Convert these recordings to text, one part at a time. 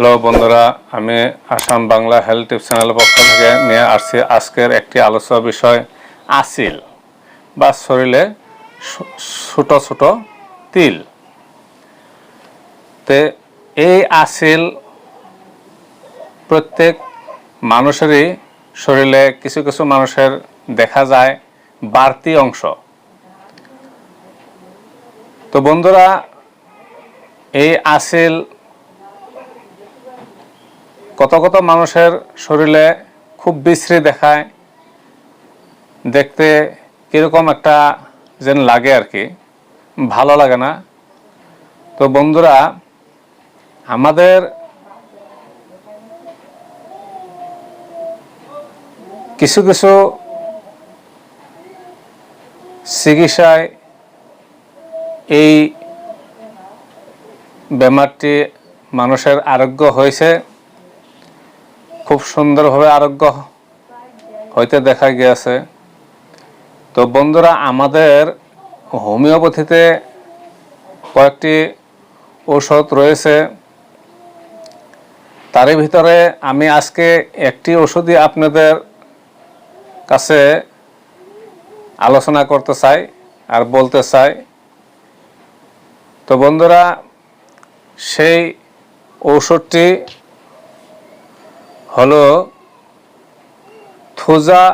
Hello বন্ধুরা, আমি Assam Bangla health tips চ্যানেলের পক্ষ থেকে নিয়ে আসছি আজকের একটি আলোচনা বিষয়, আসিল বা শরীরে ছোট ছোট তিল। তে এই আসিল প্রত্যেক মানুষেরই শরীরে কিছু কিছু মানুষের দেখা যায় বাড়তি অংশ। তো বন্ধুরা, এই আসিল কত কত মানুষের শরীরে খুব বিশ্রী দেখায়, দেখতে কীরকম একটা যেন লাগে আর কি, ভালো লাগে না। তো বন্ধুরা, আমাদের কিছু কিছু চিকিৎসায় এই বেমারটি মানুষের আরোগ্য হয়েছে। খুব সুন্দরভাবে আরোগ্য হইতে দেখা গিয়েছে। তো বন্ধুরা, আমাদের হোমিওপ্যাথিতে কয়েকটি ঔষধ রয়েছে। তারই ভিতরে আমি আজকে একটি ওষুধই আপনাদের কাছে আলোচনা করতে চাই আর বলতে চাই। তো বন্ধুরা, সেই ঔষধটি হলো থুজা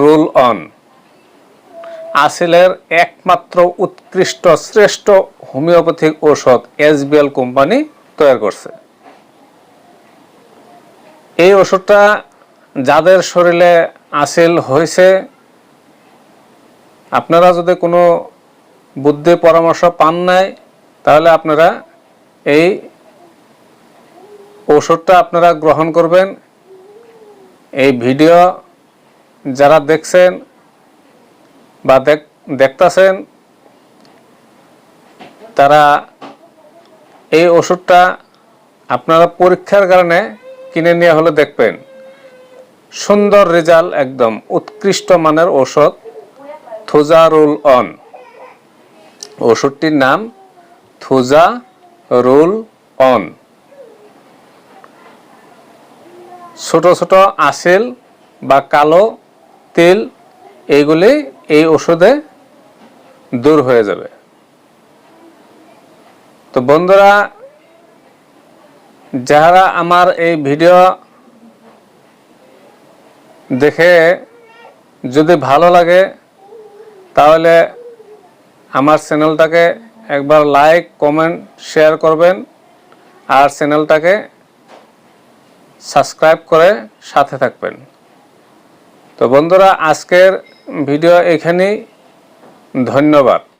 রুল অন। আসিলের একমাত্র উৎকৃষ্ট, শ্রেষ্ঠ হোমিওপ্যাথিক ঔষধ এসবিএল কোম্পানি তৈরি করছে। এই ওষুধটা যাদের শরীরে আসিল হয়েছে, আপনারা যদি কোনো বুদ্ধি পরামর্শ পান নাই, তাহলে আপনারা এই ওষুধটা আপনারা গ্রহণ করবেন। এই ভিডিও যারা দেখছেন বা দেখ, দেখতেছেন, তারা এই ওষুধটা আপনারা পরীক্ষার কারণে কিনে নিয়ে হলে দেখবেন। সুন্দর রেজাল্ট একদম উৎকৃষ্ট মানের ওষুধ থুজা রুল অন। ওষুধটির নাম থুজা রুল অন। ছোট ছোট আসিল বা কালো তিল এইগুলি এই ওষুধে দূর হয়ে যাবে। তো বন্ধুরা যারা আমার এই ভিডিও দেখে যদি ভালো লাগে, তাহলে আমার চ্যানেলটাকে একবার লাইক, কমেন্ট, শেয়ার করবেন। আর চ্যানেলটাকে সাবস্ক্রাইব করে সাথে থাকবেন। তো বন্ধুরা আজকের ভিডিও এখানেই। ধন্যবাদ।